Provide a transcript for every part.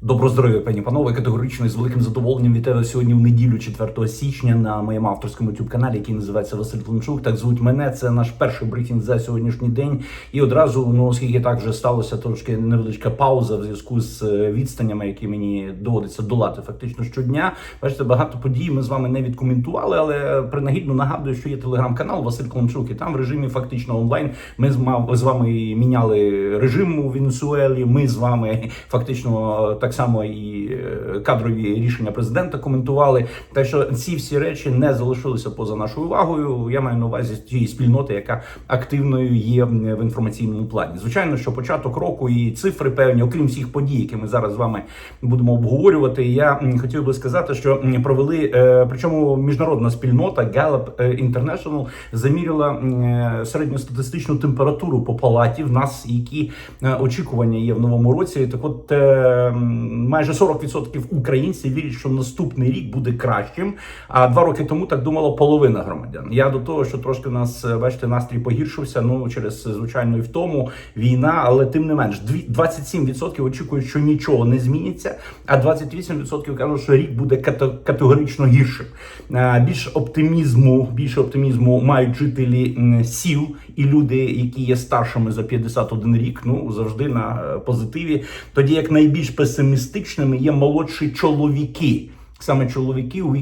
Добро здоров'я, пані панове. Категорично і з великим задоволенням вітаю сьогодні в неділю, 4 січня, на моєму авторському youtube каналі, який називається Василь Климчук. Так звуть мене. Це наш перший брифінг за сьогоднішній день. І одразу, ну оскільки так вже сталося, трошки невеличка пауза в зв'язку з е, відстанями, які мені доводиться долати фактично щодня. Бачите, багато подій ми з вами не відкоментували, але принагідно нагадую, що є телеграм-канал Василь Климчук, і там в режимі фактично онлайн ми з вами міняли режим у Венесуелі. Ми з вами фактично так само і е, кадрові рішення президента коментували. Так що ці всі речі не залишилися поза нашою увагою. Я маю на увазі тієї спільноти, яка активною є в інформаційному плані. Звичайно, що початок року і цифри певні, окрім всіх подій, які ми зараз з вами будемо обговорювати. Я хотів би сказати, що провели е, причому міжнародна спільнота Gallup е, International заміряла середньостатистичну температуру по палаті в нас, які очікування є в новому році. Так, от майже 40% українців вірять, що наступний рік буде кращим. А два роки тому так думала половина громадян. Я до того, що трошки в нас е, бачите, настрій погіршився. Ну через звичайно і втому війна, але тим не менш, дві- 27% очікують, що нічого не зміниться, а 28% кажуть, що рік буде кате- категорично гіршим. Е, Більш оптимізму, більше оптимізму мають жителі сіл і люди, які є старшими за 51 рік. Ну завжди на е, позитиві. Тоді як найбільш песимістичними є молодші чоловіки. Саме чоловіки у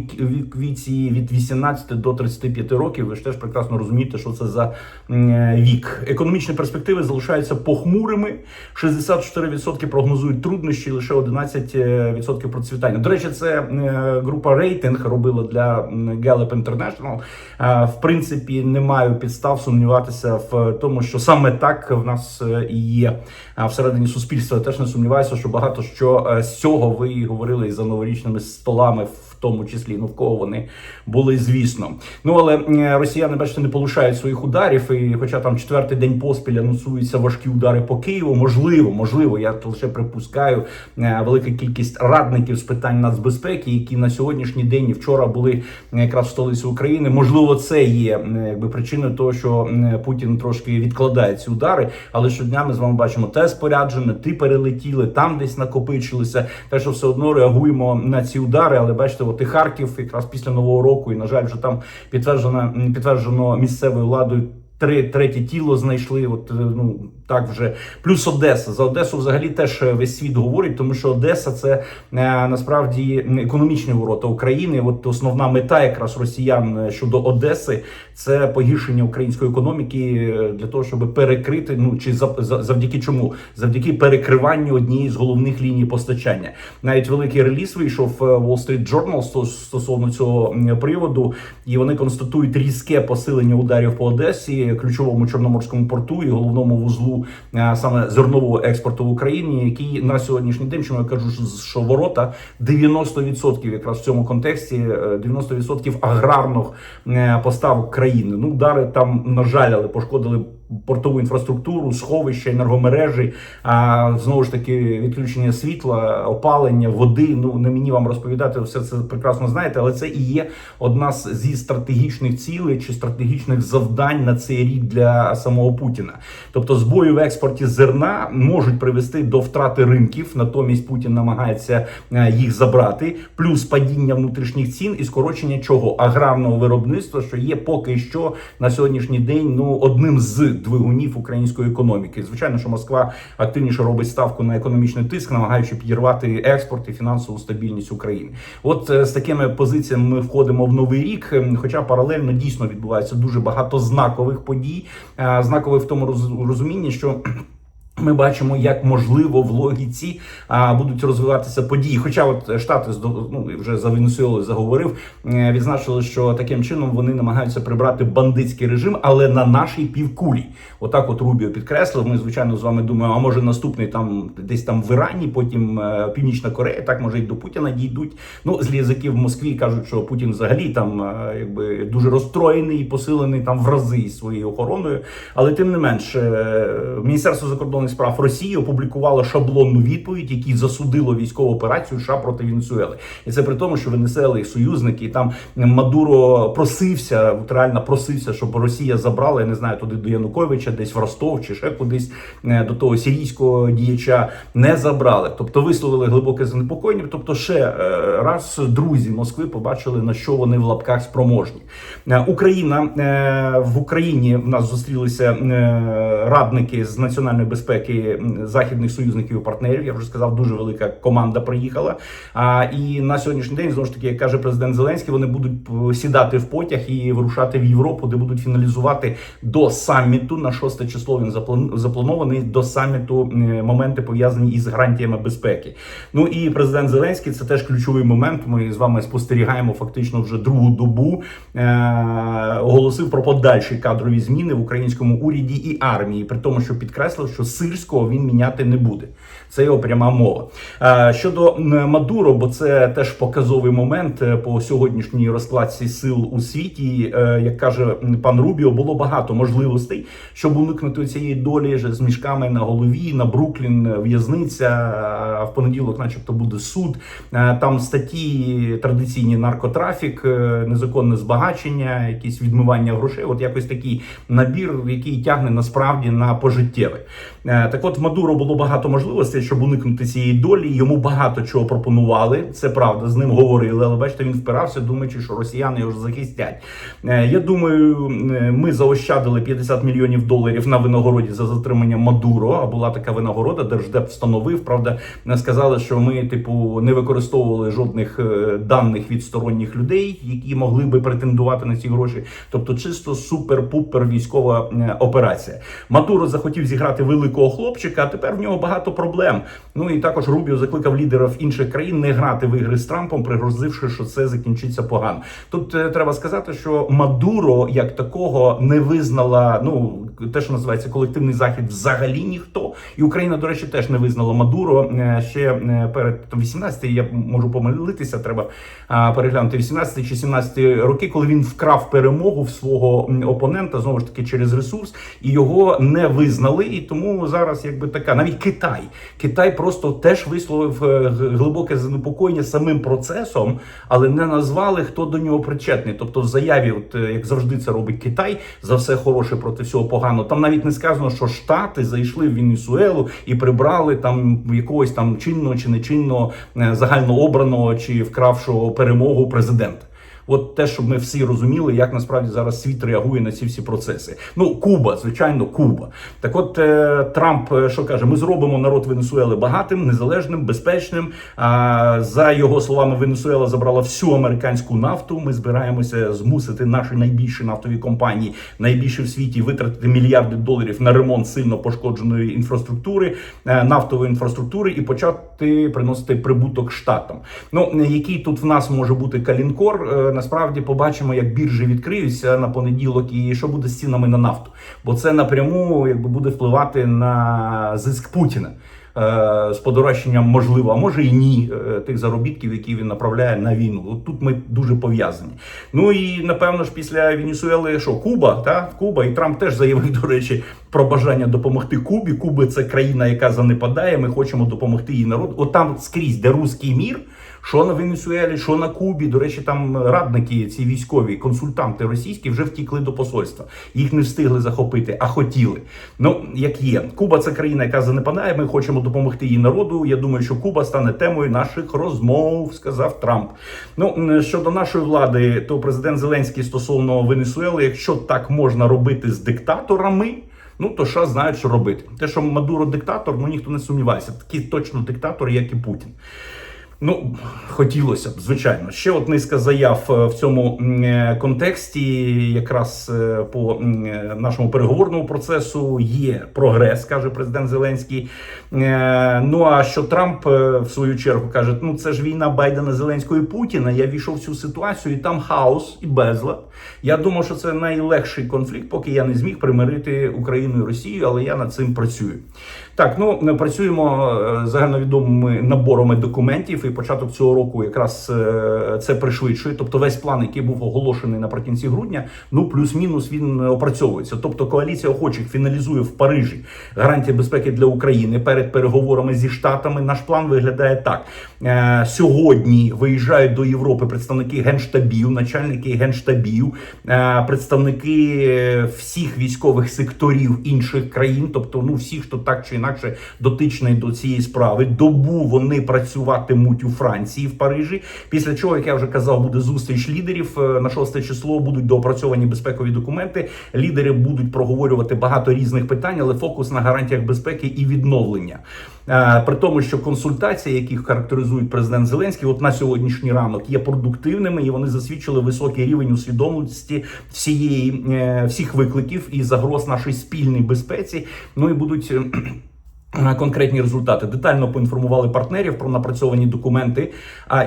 віці від 18 до 35 років. Ви ж теж прекрасно розумієте, що це за е, вік. Економічні перспективи залишаються похмурими. 64% прогнозують труднощі, лише 11% процвітання. До речі, це е, група рейтинг робила для Gallup International. Е, В принципі, не маю підстав сумніватися в тому, що саме так в нас е, і є всередині суспільства. Я теж не сумніваюся, що багато що е, з цього ви говорили і за новорічними столами, в тому числі ну в кого вони були, звісно. Ну але росіяни, бачите, не полишають своїх ударів. І хоча там четвертий день поспіль анонсуються важкі удари по Києву, можливо, можливо, я лише припускаю е, велика кількість радників з питань нацбезпеки, які на сьогоднішній день і вчора були е, якраз в столиці України. Можливо, це є якби причиною того, що Путін трошки відкладає ці удари. Але щодня ми з вами бачимо те споряджене, ти перелетіли, там десь накопичилися. Так що все одно реагуємо на ці удари. Але бачите, от і Харків якраз після нового року, і на жаль, вже там підтверджено підтверджено місцевою владою. Три третє тіло знайшли. От е, ну так вже плюс Одеса. За Одесу взагалі теж е, весь світ говорить, тому що Одеса це е, насправді економічні ворота України. От основна мета якраз росіян е, щодо Одеси це погіршення української економіки для того, щоб перекрити. Ну чи за, за- завдяки чому? Завдяки перекриванню однієї з головних ліній постачання. Навіть великий реліз вийшов Wall Street Journal сто- стосовно цього приводу, і вони констатують різке посилення ударів по Одесі, ключовому чорноморському порту і головному вузлу е, саме зернового експорту в Україні, який на сьогоднішній день, чому я кажу, що ворота 90% якраз в цьому контексті, е, 90% аграрних е, поставок країни. Ну, удари там, на але пошкодили портову інфраструктуру, сховища, енергомережі, а знову ж таки відключення світла, опалення, води. Ну не мені вам розповідати, все це прекрасно знаєте, але це і є одна зі стратегічних цілей чи стратегічних завдань на цей рік для самого Путіна. Тобто, збої в експорті зерна можуть привести до втрати ринків, натомість Путін намагається е, їх забрати, плюс падіння внутрішніх цін і скорочення чого аграрного виробництва, що є поки що на сьогоднішній день ну одним з двигунів української економіки. Звичайно, що Москва активніше робить ставку на економічний тиск, намагаючи підірвати експорт і фінансову стабільність України. От е, з такими позиціями ми входимо в новий рік. ем, Хоча паралельно дійсно відбувається дуже багато знакових подій, Е, знакових в тому роз- розумінні, що. Ми бачимо, як можливо в логіці а, будуть розвиватися події. Хоча, от е, штати ну, вже за Венесуелою заговорив, е, відзначили, що таким чином вони намагаються прибрати бандитський режим, але на нашій півкулі. Отак, от Рубіо підкреслив. Ми звичайно з вами думаємо, а може наступний там десь там в Ірані, потім е, Північна Корея, так може і до Путіна дійдуть. Ну з язиків в Москві кажуть, що Путін взагалі там якби дуже розстроєний і посилений там в рази своєю охороною. Але тим не менш, Міністерство закордонних закордонних справ Росії опублікувало шаблонну відповідь, який засудило військову операцію США проти Венесуели. І це при тому, що Венесуела їх союзники, і там Мадуро просився, реально просився, щоб Росія забрала, я не знаю, туди до Януковича, десь в Ростов чи ще кудись е, до того сирійського діяча не забрали. Тобто висловили глибоке занепокоєння. Тобто, ще е, раз друзі Москви побачили на що вони в лапках спроможні. Е, Україна в Україні в нас зустрілися радники з національної безпеки м, західних союзників і партнерів. Я вже сказав, дуже велика команда приїхала. А і на сьогоднішній день знову ж таки, як каже президент Зеленський, вони будуть е, сідати в потяг і вирушати в Європу, де будуть фіналізувати до саміту на 6 число. Він заплан- запланований до саміту моменти пов'язані із гарантіями безпеки. Ну і президент Зеленський це теж ключовий момент. Ми з вами спостерігаємо фактично вже другу добу. Е- оголосив про подальші кадрові зміни в українському уряді і армії, при тому, що підкреслив, що сирського він міняти не буде. Це його пряма мова. Е, щодо Мадуро, бо це теж показовий момент е, по сьогоднішній розкладці сил у світі. Е, Як каже пан Рубіо, було багато можливостей, щоб уникнути цієї долі з мішками на голові, на Бруклін, в'язниця. В понеділок, начебто, буде суд. Там статті традиційні наркотрафік, незаконне збагачення, якісь відмивання грошей. От якось такий набір, який тягне насправді на пожиттєве. Е, Так от Мадуро було багато можливостей, щоб уникнути цієї долі. Йому багато чого пропонували. Це правда, з ним говорили, але бачите, він впирався, думаючи, що росіяни його захистять. Е, Я думаю, е, ми заощадили 50 мільйонів доларів на винагороді за затримання Мадуро. А була така винагорода, держдеп встановив. Правда, сказали, що ми, типу, не використовували жодних даних від сторонніх людей, які могли би претендувати на ці гроші. Тобто, чисто супер-пупер військова операція. Мадуро захотів зіграти великого хлопчика, а тепер в нього багато проблем. Ну і також Рубіо закликав лідерів інших країн не грати в ігри з Трампом, пригрозивши, що це закінчиться погано. Тут е, треба сказати, що Мадуро як такого не визнала. Ну те, що називається колективний захід, взагалі ніхто. І Україна, до речі, теж не визнала Мадуро е, ще е, перед там, 18 Я можу помилитися. Треба переглянути 18 чи 17 роки, коли він вкрав перемогу в свого опонента знову ж таки через ресурс, і його не визнали. І тому зараз, якби така, навіть Китай. Китай просто теж висловив е, глибоке занепокоєння самим процесом, але не назвали, хто до нього причетний. Тобто, в заяві, от е, як завжди, це робить Китай за все хороше проти всього поганого. Там навіть не сказано, що Штати зайшли в Венесуелу і прибрали там якогось там чинного чи нечинного е, загальнообраного чи вкравшого перемогу президента. От те, щоб ми всі розуміли, як насправді зараз світ реагує на ці всі процеси. Ну, Куба, звичайно, Куба. Так, от е, Трамп е, що каже: ми зробимо народ Венесуели багатим, незалежним, безпечним. А за його словами, Венесуела забрала всю американську нафту. Ми збираємося змусити наші найбільші нафтові компанії, найбільші в світі, витратити мільярди доларів на ремонт сильно пошкодженої інфраструктури, е, нафтової інфраструктури і почати приносити прибуток штатам. Ну який тут в нас може бути калінкор? Насправді побачимо, як біржі відкриються на понеділок, і що буде з цінами на нафту, бо це напряму якби буде впливати на зиск Путіна. е, З подорожчанням можливо, а може і ні, е, тих заробітків, які він направляє на війну. От тут ми дуже пов'язані. Ну і напевно ж після Венесуели, що Куба, та Куба, і Трамп теж заявив, до речі, про бажання допомогти Кубі. Куби це країна, яка занепадає. Ми хочемо допомогти її народу. От там скрізь, де руський мір. Що на Венесуелі, що на Кубі. До речі, там радники, ці військові консультанти російські вже втікли до посольства. Їх не встигли захопити, а хотіли. Ну як є, Куба це країна, яка занепадає. Ми хочемо допомогти її народу. Я думаю, що Куба стане темою наших розмов, сказав Трамп. Ну щодо нашої влади, то президент Зеленський стосовно Венесуели, якщо так можна робити з диктаторами. Ну, то США знають, що робити. Те, що Мадуро диктатор, ну ніхто не сумнівається. Такий точно диктатор, як і Путін. Ну, хотілося б, звичайно. Ще от низка заяв е, в цьому е, контексті, якраз е, по нашому переговорному процесу є прогрес, каже президент Зеленський. Ну а що Трамп в свою чергу каже: ну це ж війна Байдена, Зеленського і Путіна. Я війшов в цю ситуацію, і там хаос і безлад. Я думав, що це найлегший конфлікт, поки я не зміг примирити Україну і Росію, але я над цим працюю. Так, ну працюємо е, загальновідомими наборами документів, і початок цього року якраз е, це пришвидшує. Тобто, весь план, який був оголошений наприкінці грудня, ну плюс-мінус він опрацьовується. Тобто, коаліція охочих фіналізує в Парижі гарантії безпеки для України перед переговорами зі штатами. Наш план виглядає так: Е, сьогодні виїжджають до Європи представники генштабів, начальники генштабів, е, представники е, всіх військових секторів інших країн, тобто ну всі, хто так чи інакше дотичний до цієї справи. Добу вони працюватимуть у Франції в Парижі. Після чого, як я вже казав, буде зустріч лідерів Е, на 6 число. Будуть доопрацьовані безпекові документи. Лідери будуть проговорювати багато різних питань, але фокус на гарантіях безпеки і відновлення. Е, При тому, що консультації, які характеризують президент Зеленський, от на сьогоднішній ранок є продуктивними, і вони засвідчили високий рівень усвідомленості всієї е, всіх викликів і загроз нашій спільній безпеці. Ну і будуть. Конкретні результати детально поінформували партнерів про напрацьовані документи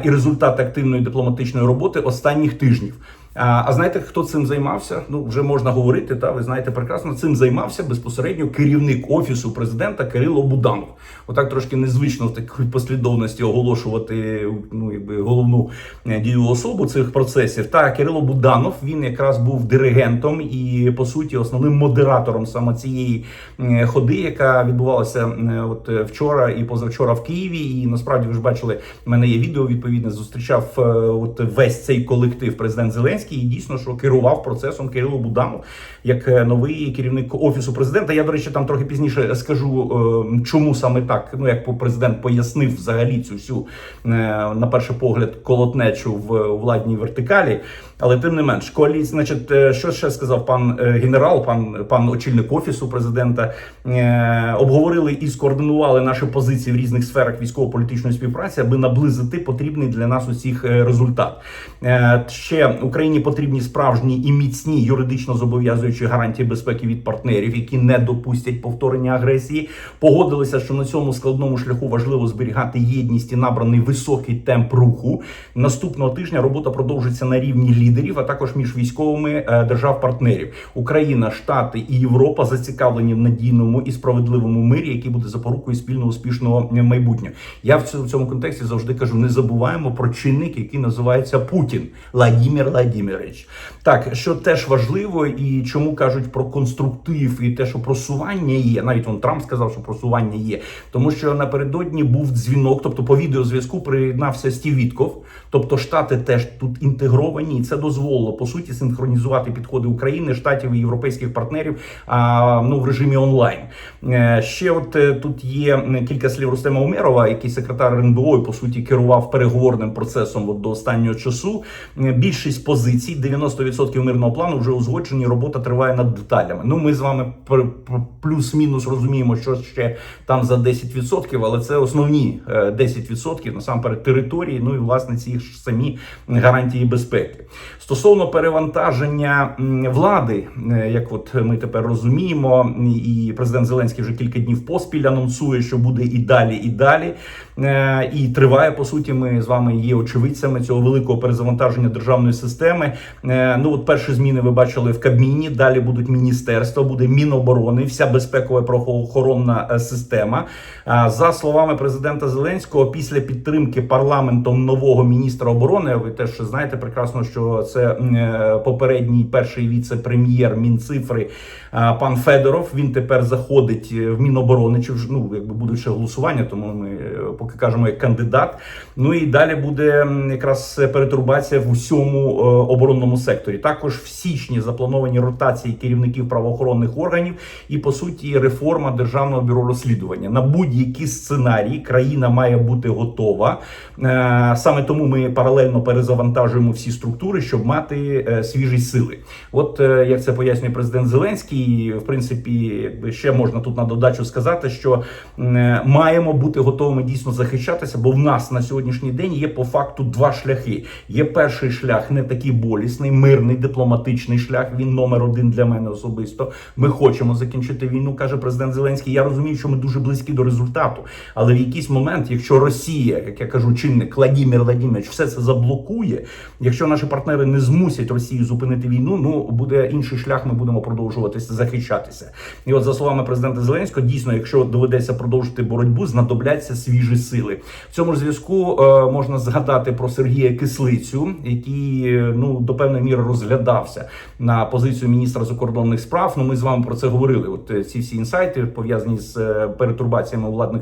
і результати активної дипломатичної роботи останніх тижнів. А, знаєте, хто цим займався? Ну вже можна говорити. Та ви знаєте прекрасно, цим займався безпосередньо керівник офісу президента Кирило Буданов. Отак трошки незвично в такій послідовності оголошувати ну якби головну е, дію особу цих процесів. Та Кирило Буданов він якраз був диригентом і по суті основним модератором саме цієї е, ходи, яка відбувалася е, от вчора і позавчора в Києві. І насправді ви ж бачили, в мене є відео відповідне. Зустрічав от весь цей колектив президент Зеленський. І дійсно, що керував процесом Кирило Буданов як е, новий керівник офісу президента. Я до речі, там трохи пізніше скажу, е, чому саме так. Ну як президент пояснив взагалі цю всю е, на перший погляд колотнечу в владній вертикалі. Але тим не менш, коаліція, значить, е, що ще сказав пан генерал, пан пан очільник офісу президента, обговорили і скоординували наші позиції в різних сферах військово-політичної співпраці, аби наблизити потрібний для нас усіх результат. Ще Україні потрібні справжні і міцні юридично зобов'язуючі гарантії безпеки від партнерів, які не допустять повторення агресії. Погодилися, що на цьому складному шляху важливо зберігати єдність і набраний високий темп руху. Наступного тижня робота продовжиться на рівні лідерів, а також між військовими е, держав-партнерів. Україна, Штати і Європа зацікавлені в надійному і справедливому мирі, який буде запорукою спільно успішного майбутнього. Я в цьому, в цьому контексті завжди кажу: не забуваємо про чинник, який називається Путін Владимир Владимирович. Marriage. Так, що теж важливо, і чому кажуть про конструктив і те, що просування є. Навіть он Трамп сказав, що просування є, тому що напередодні був дзвінок, тобто по відеозв'язку приєднався Стів Вітков. Тобто Штати теж тут інтегровані, і це дозволило по суті синхронізувати підходи України, штатів і європейських партнерів а, ну в режимі онлайн. Е, Ще от е, тут є кілька слів Рустема Умерова, який секретар РНБО і, по суті керував переговорним процесом от до останнього часу. Е, Більшість позицій, 90% мирного плану, вже узгоджені. Робота триває над деталями. Ну ми з вами плюс-мінус розуміємо, що ще там за 10%, але це основні е, 10%, насамперед території. Ну і власне ці ж самі гарантії безпеки. Стосовно перевантаження влади, е, як от ми тепер розуміємо, і президент Зеленський вже кілька днів поспіль анонсує, що буде і далі, і далі. Е, І триває по суті. Ми з вами є очевидцями цього великого перезавантаження державної системи. Ну от перші зміни ви бачили в Кабміні. Далі будуть міністерства, буде Міноборони, вся безпекова правоохоронна е, система. За словами президента Зеленського, після підтримки парламентом нового міністра оборони, ви теж знаєте прекрасно, що це е, попередній перший віце-прем'єр Мінцифри пан Федоров. Він тепер заходить е, в Міноборони. Чи вже ну якби будуть голосування, тому ми поки кажемо як кандидат. Ну і далі буде якраз перетурбація в усьому оборонному секторі. Також в січні заплановані ротації керівників правоохоронних органів і по суті реформа державного бюро розслідування на будь-які сценарії. Країна має бути готова. Е, Саме тому ми паралельно перезавантажуємо всі структури, щоб мати е, свіжі сили. От е, як це пояснює президент Зеленський, в принципі, ще можна тут на додачу сказати, що маємо бути готовими дійсно захищатися, бо в нас на сьогоднішній день є по факту два шляхи. Є перший шлях, не такий болісний, мирний, дипломатичний шлях. Він номер один для мене особисто. Ми хочемо закінчити війну, каже президент Зеленський. Я розумію, що ми дуже близькі до результату. Але в якийсь момент, якщо Росія, як я кажу, чинник Владимир Владимирович, все це заблокує. Якщо наші партнери не змусять Росію зупинити війну, ну буде інший шлях. Ми будемо продовжувати захищатися. І от за словами президента Зеленського, дійсно, якщо доведеться продовжити боротьбу, знадобляться свіжі сили. В цьому зв'язку е, можна згадати про Сергія Кислицю, який е, ну до певної міри розглядався на позицію міністра закордонних справ. Ну ми з вами про це говорили. От е, ці всі інсайти пов'язані з е, перетурбаціями у владних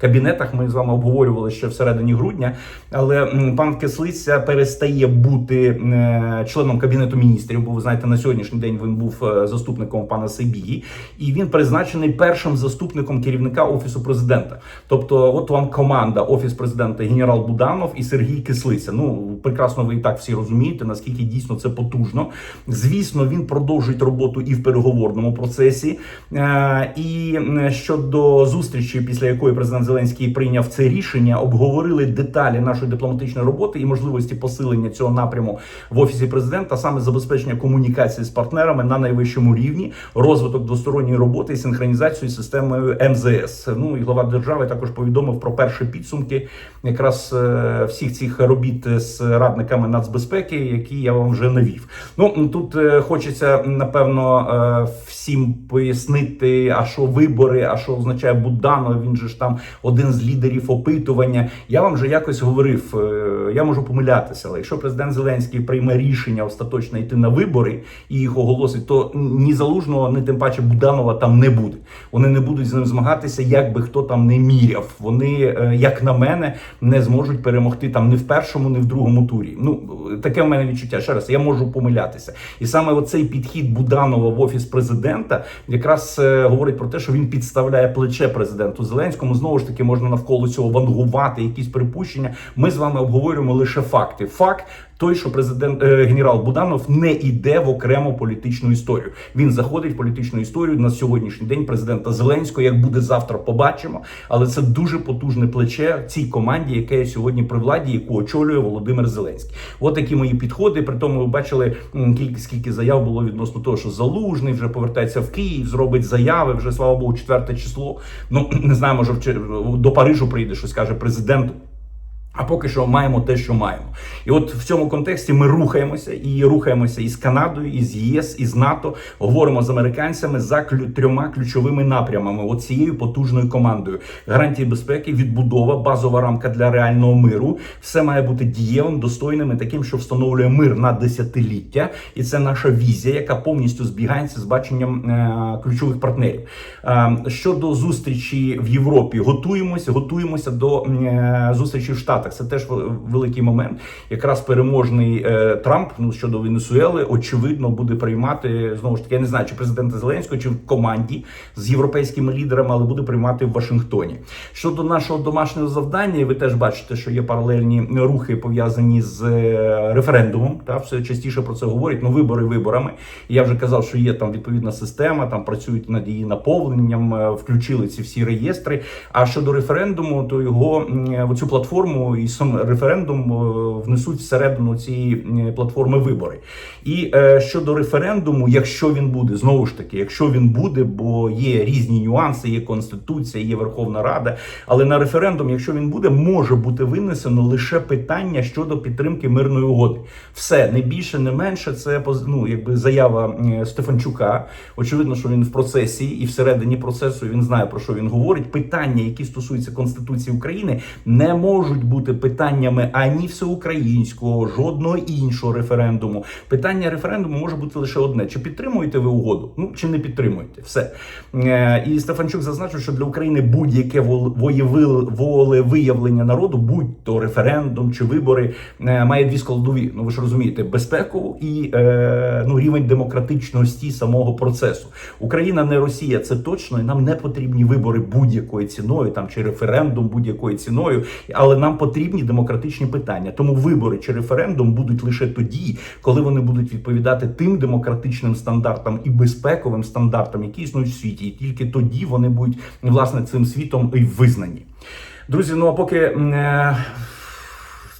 кабінетах. Ми з вами обговорювали ще всередині грудня. Але пан Кислиця перестає бути е, членом кабінету міністрів. Бо ви знаєте, на сьогоднішній день він був заступником пана Сибії, і він призначений першим заступником керівника офісу президента. Тобто, от вам команда офіс президента генерал Буданов і Сергій Кислиця. Ну прекрасно, ви і так всі розумієте, наскільки дійсно це потужно. Звісно, він продовжить роботу і в переговорному процесі. Е, І щодо зустрічі, після якої президент Зеленський прийняв це рішення, обговорили деталі нашої дипломатичної роботи і можливості посилення цього напряму в офісі президента, саме забезпечення комунікації з партнерами на найвищому рівні, розвиток двосторонньої роботи і синхронізацію з системою МЗС. Ну і глава держави також повідомив про перші підсумки якраз е, всіх цих робіт з радниками нацбезпеки, які я вам вже навів. Ну тут е, хочеться напевно е, всім пояснити, а що вибори, а що означає Буданов. Він же ж там один з лідерів опитування. Я вам вже якось говорив. е, Я можу помилятися, але якщо президент Зеленський прийме рішення остаточно йти на вибори і їх оголосить, то ні залужного, ні тим паче Буданова там не буде. Вони не будуть з ним змагатися, як би хто там не міряв. Вони, як на мене, не зможуть перемогти там ні в першому, ні в другому турі. Ну таке в мене відчуття. Ще раз, я можу помилятися. І саме оцей підхід Буданова в офіс президента якраз е, говорить про те, що він підставляє плече президенту Зеленському. Знову ж таки, можна навколо цього вангувати якісь припущення. Ми з вами обговорюємо лише факти. Факт. Той, що президент е, генерал Буданов не йде в окрему політичну історію. Він заходить в політичну історію на сьогоднішній день президента Зеленського. Як буде завтра, побачимо. Але це дуже потужне плече цій команді, яке сьогодні при владі, яку очолює Володимир Зеленський. От такі мої підходи. При тому ви бачили кілька скільки заяв було відносно того, що залужний вже повертається в Київ, зробить заяви. Вже слава Богу, четверте число. Ну не знаю, може до Парижу прийде щось каже президенту. А поки що маємо те, що маємо, і от в цьому контексті ми рухаємося і рухаємося із Канадою, із ЄС, із НАТО. Говоримо з американцями за трьома ключовими напрямами. От цією потужною командою: гарантії безпеки, відбудова, базова рамка для реального миру. Все має бути дієвим, достойним і таким, що встановлює мир на десятиліття. І це наша візія, яка повністю збігається з баченням е, ключових партнерів. Е, щодо зустрічі в Європі, готуємося, готуємося до е, зустрічі в Штатах. Це теж великий момент. Якраз переможний е, Трамп ну щодо Венесуели, очевидно, буде приймати знову ж таки. Я не знаю, чи президента Зеленського, чи в команді з європейськими лідерами, але буде приймати в Вашингтоні. Щодо нашого домашнього завдання, ви теж бачите, що є паралельні рухи пов'язані з е, референдумом. Та все частіше про це говорять. Ну, вибори виборами. Я вже казав, що є там відповідна система, там працюють над її наповненням, е, включили ці всі реєстри. А щодо референдуму, то його в цю платформу і сам референдум е, внесуть всередину цієї платформи вибори. І е, щодо референдуму, якщо він буде, знову ж таки, якщо він буде, бо є різні нюанси, є конституція, є Верховна Рада. Але на референдум, якщо він буде, може бути винесено лише питання щодо підтримки мирної угоди. Все не більше, не менше. Це ну, якби заява е, Стефанчука. Очевидно, що він в процесі і всередині процесу він знає про що він говорить. Питання, які стосуються Конституції України, не можуть бути питаннями ані всеукраїнського, жодного іншого референдуму. Питання референдуму може бути лише одне: чи підтримуєте ви угоду? Ну чи не підтримуєте? Все Е, і Стефанчук зазначив, що для України будь-яке волевиявлення народу, будь то референдум чи вибори, е, має дві складові. Ну ви ж розумієте, безпекову і е, ну рівень демократичності самого процесу. Україна не Росія, це точно, і нам не потрібні вибори будь-якою ціною, там чи референдум будь-якою ціною, але нам потрібні демократичні питання. Тому вибори чи референдум будуть лише тоді, коли вони будуть відповідати тим демократичним стандартам і безпековим стандартам, які існують в світі, і тільки тоді вони будуть власне цим світом і визнані. Друзі, ну а поки. е,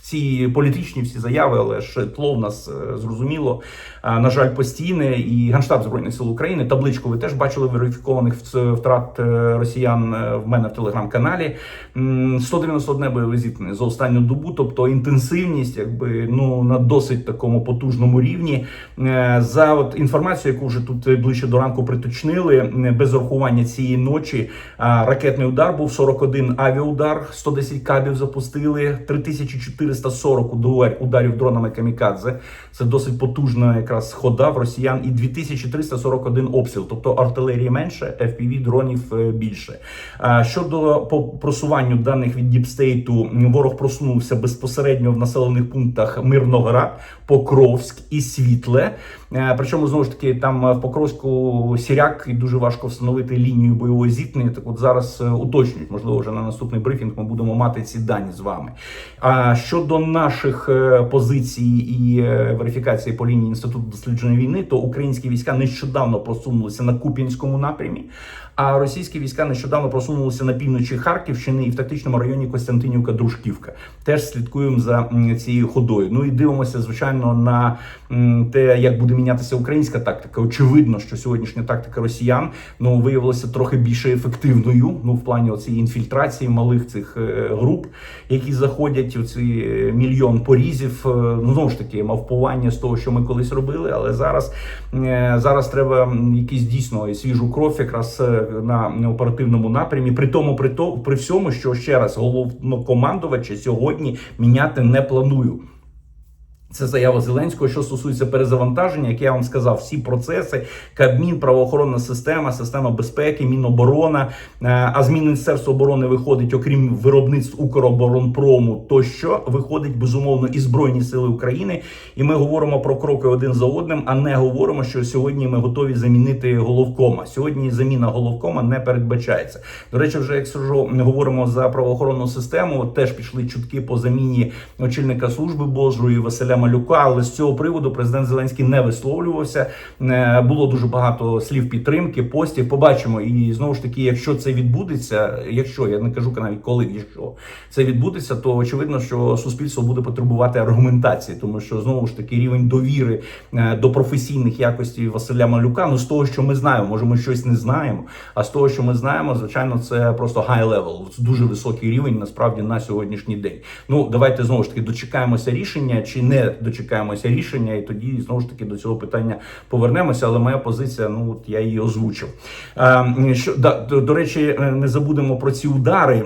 ці політичні всі заяви, але ж тло в нас е, зрозуміло. Е, На жаль, постійне і Генштаб збройних сил України. Табличку ви теж бачили верифікованих втрат е, росіян е, в мене в телеграм-каналі. М, 191 бойове зіткнення за останню добу, тобто інтенсивність, якби ну на досить такому потужному рівні. За от інформацією, яку вже тут ближче до ранку приточнили, без урахування цієї ночі ракетний удар був 41 авіаудар, 110 кабів запустили, 3440 удар- ударів дронами камікадзе. Це досить потужна якраз хода в росіян, і 2341 обстріл, тобто артилерії менше, FPV дронів е, більше. Щодо по просуванню даних від Діпстейту, ворог просунувся безпосередньо в населених пунктах Мирноград, Покровськ і Світле. Е, Причому знову ж таки там е, в Покровську сіряк і дуже важко встановити лінію бойової зіткнення. Так от зараз е, уточнюють, можливо, вже на наступний брифінг ми будемо мати ці дані з вами. А щодо наших позицій і верифікації по лінії інституту дослідження війни, то українські війська нещодавно просунулися на Куп'янському напрямі. А російські війська нещодавно просунулися на півночі Харківщини і в тактичному районі Костянтинівка Дружківка. Теж слідкуємо за цією ходою. Ну і дивимося, звичайно, на те, як буде мінятися українська тактика. Очевидно, що сьогоднішня тактика росіян ну виявилася трохи більше ефективною. Ну в плані цієї інфільтрації малих цих е, груп, які заходять у ці е, мільйон порізів. Е, Ну знову ж таки, мавпування з того, що ми колись робили, але зараз зараз треба якийсь дійсно свіжу кров, якраз на оперативному напрямі. При тому, при то при всьому, що ще раз головнокомандувача сьогодні міняти не планую. Це заява Зеленського, що стосується перезавантаження, як я вам сказав, всі процеси, Кабмін, правоохоронна система, система безпеки, Міноборона. е, А з Міністерства оборони виходить, окрім виробництв Укроборонпрому, тощо виходить безумовно і Збройні Сили України. І ми говоримо про кроки один за одним, а не говоримо, що сьогодні ми готові замінити головкома. Сьогодні заміна головкома не передбачається. До речі, вже якщо ж говоримо за правоохоронну систему, теж пішли чутки по заміні очільника служби Божої Василя Малюка. Але з цього приводу президент Зеленський не висловлювався. Е, Було дуже багато слів підтримки, постів. Побачимо. І знову ж таки, якщо це відбудеться, якщо я не кажу навіть коли, якщо це відбудеться, то очевидно, що суспільство буде потребувати аргументації, тому що знову ж таки рівень довіри е, до професійних якостей Василя Малюка. Ну з того, що ми знаємо, може, ми щось не знаємо. А з того, що ми знаємо, звичайно, це просто high level, дуже високий рівень насправді на сьогоднішній день. Ну давайте знову ж таки дочекаємося рішення чи не дочекаємося рішення, і тоді знову ж таки до цього питання повернемося. Але моя позиція, ну от я її озвучив. Е, що да, до, до речі, е, не забудемо про ці удари.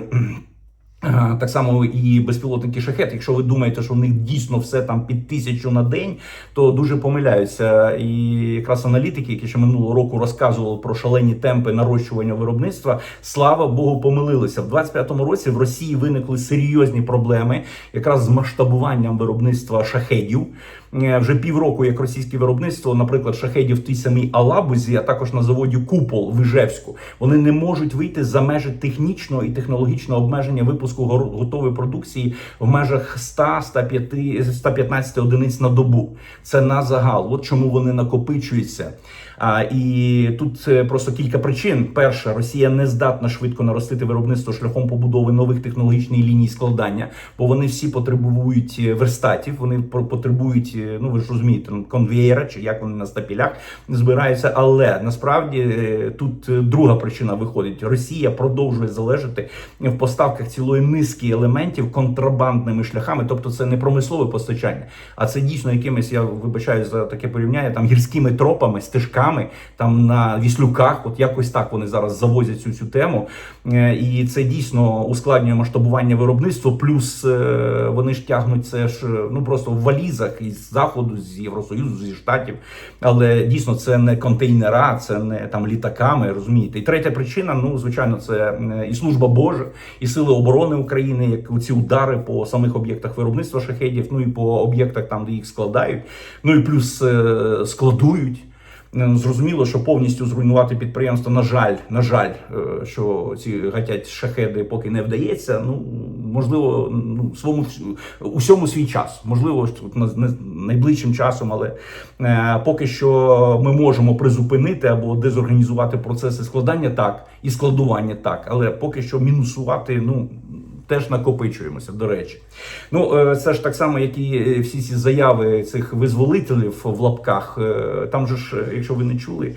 Е, Так само і безпілотники шахет. Якщо ви думаєте, що в них дійсно все там під тисячу на день, то дуже помиляються. І якраз аналітики, які ще минулого року розказували про шалені темпи нарощування виробництва, слава Богу, помилилися. В 25-му році в Росії виникли серйозні проблеми якраз з масштабуванням виробництва шахедів. Е, Вже півроку, як російське виробництво, наприклад, шахедів в тій самій Алабузі, а також на заводі Купол в Іжевську, вони не можуть вийти за межі технічного і технологічного обмеження випуску готової продукції в межах 100-105 115 одиниць на добу. Це на загал. От чому вони накопичуються. А, і тут е, просто кілька причин. Перше, Росія не здатна швидко наростити виробництво шляхом побудови нових технологічних ліній складання, бо вони всі потребують е, верстатів. Вони потребують, ну ви ж розумієте, ну, конвеєра чи як вони на стапілях збираються. Але насправді е, тут е, друга причина виходить: Росія продовжує залежати в поставках цілої низки елементів контрабандними шляхами, тобто це не промислове постачання, а це дійсно якимись, я вибачаю за таке порівняння, там гірськими тропами, стежками, там на віслюках. От якось так вони зараз завозять цю цю тему. Е, І це дійсно ускладнює масштабування виробництва. Плюс вони ж тягнуть це ж ну просто в валізах із заходу, з Євросоюзу, зі штатів. Але дійсно це не контейнера, це не там літаками. Розумієте, і третя причина, ну звичайно, це і служба Божа, і сили оборони України, як ці удари по самих об'єктах виробництва шахедів, ну і по об'єктах там, де їх складають, ну і плюс е, складують. Е, Зрозуміло, що повністю зруйнувати підприємство, на жаль, на жаль, е, що ці гатять шахеди поки не вдається. Ну можливо, ну своєму усьому свій час. Можливо, найближчим часом, але е, поки що ми можемо призупинити або дезорганізувати процеси складання так і складування так, але поки що мінусувати, ну теж накопичуємося. До речі, ну е, це ж так само, як і е, всі ці заяви цих визволителів в лапках. Там же ж, якщо ви не чули,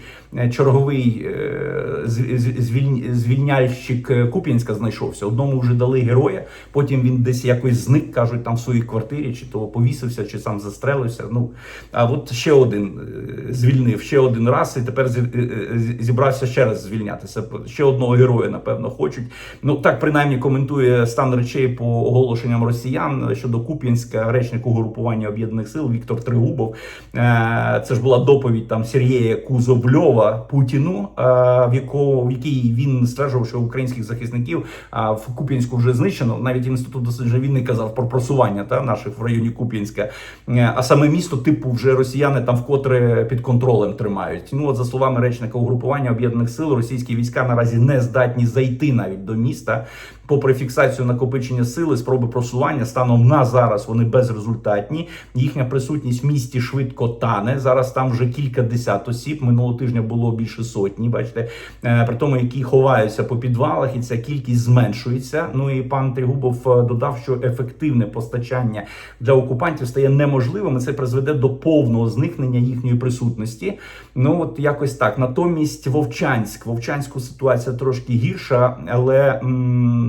черговий е, з- звіль- звільняльщик е, Куп'янська знайшовся. Одному вже дали героя, потім він десь якось зник, кажуть, там в своїй квартирі, чи то повісився, чи сам застрелився. Ну а от ще один е, звільнив ще один раз, і тепер зі- е, е, зібрався ще раз звільнятися. Ще одного героя, напевно, хочуть. Ну так принаймні коментує стан речей по оголошенням росіян щодо Куп'янська, речник угрупування об'єднаних сил Віктор Тригубов. Е, Це ж була доповідь там Сергія Кузовльова Путіну, е, в якого в якій він стверджував, що українських захисників в Куп'янську вже знищено. Навіть інститут досліджень війни казав про просування та наших в районі Куп'янська. Е, А саме місто, типу, вже росіяни там вкотре під контролем тримають. Ну от за словами речника угрупування об'єднаних сил, російські війська наразі не здатні зайти навіть до міста. Попри фіксацію накопичення сили, спроби просування станом на зараз вони безрезультатні. Їхня присутність в місті швидко тане. Зараз там вже кілька десят осіб. Минулого тижня було більше сотні. Бачите, Е, при тому, які ховаються по підвалах, і ця кількість зменшується. Ну і пан Тригубов е, додав, що ефективне постачання для окупантів стає неможливим. і Це призведе до повного зникнення їхньої присутності. Ну от якось так. Натомість Вовчанськ, Вовчанську ситуація трошки гірша, але,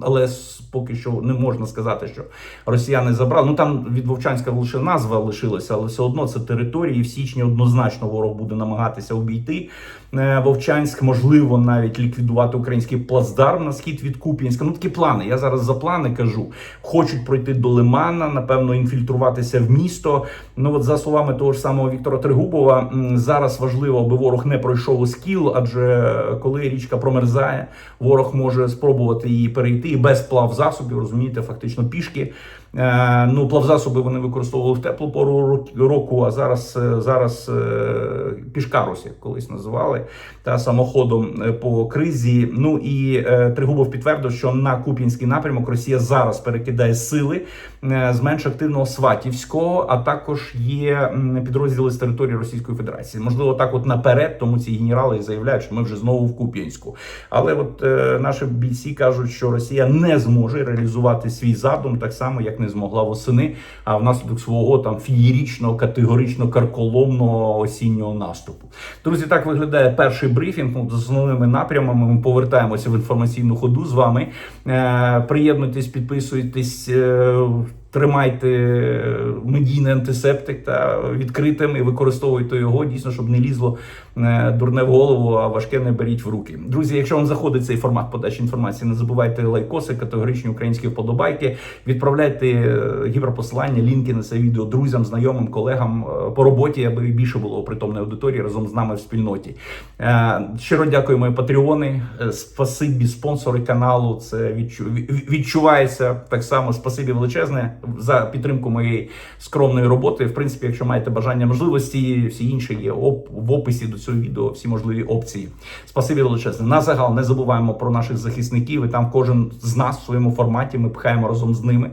але поки що не можна сказати, що росіяни забрали. Ну там від Вовчанська лише назва лишилася, але все одно це території. В січні однозначно ворог буде намагатися обійти е, Вовчанськ, можливо, навіть ліквідувати український плацдарм на схід від Куп'янська. Ну такі плани. Я зараз за плани кажу. Хочуть пройти до Лимана, напевно, інфільтруватися в місто. Ну от за словами того ж самого Віктора Тригубова, зараз важливо, аби ворог не пройшов скіл, адже коли річка промерзає, ворог може спробувати її перейти і без плавзасобів, розумієте, фактично пішки. Е, Ну, плавзасоби вони використовували в теплу пору року, а зараз, е, зараз е, пішкарус, як колись називали, та самоходом по кризі. Ну і Тригубов підтвердив, що на Куп'янський напрямок Росія зараз перекидає сили з менш активного Сватівського, а також є підрозділи з території Російської Федерації. Можливо, так от наперед, тому ці генерали і заявляють, що ми вже знову в Куп'янську. Але от наші бійці кажуть, що Росія не зможе реалізувати свій задум так само, як не змогла восени, а внаслідок свого там фієрічного, категорично карколомного осіннього наступу. Друзі, так виглядає перший брифінг. Ну, з основними напрямами ми повертаємося в інформаційну ходу з вами. Е, приєднуйтесь, підписуйтесь. Е, Тримайте медійний антисептик та відкритим і використовуйте його дійсно, щоб не лізло дурне в голову, а важке не беріть в руки. Друзі, якщо вам заходить цей формат подачі інформації, не забувайте лайкоси, категоричні українські вподобайки. Відправляйте е, гіперпосилання, лінки на це відео друзям, знайомим, колегам е, по роботі, аби більше було притомної аудиторії разом з нами в спільноті. Е, Щиро дякую, мої патреони. Спасибі, спонсори каналу. Це відчу- відчувається так само. Спасибі величезне за підтримку моєї скромної роботи. В принципі, якщо маєте бажання можливості, всі інші є в описі до цього відео, всі можливі опції. Спасибі величезне. На загал не забуваємо про наших захисників. І там кожен з нас в своєму форматі ми пхаємо разом з ними.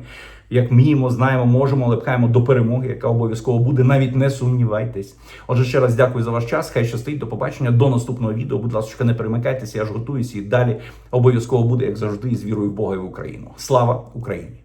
Як вміємо, знаємо, можемо, але пхаємо до перемоги, яка обов'язково буде. Навіть не сумнівайтесь. Отже, ще раз дякую за ваш час. Хай щастить. До побачення. До наступного відео. Будь ласка, не перемикайтеся. Я ж готуюся і далі обов'язково буде, як завжди, з вірою в Бога і в Україну. Слава Україні!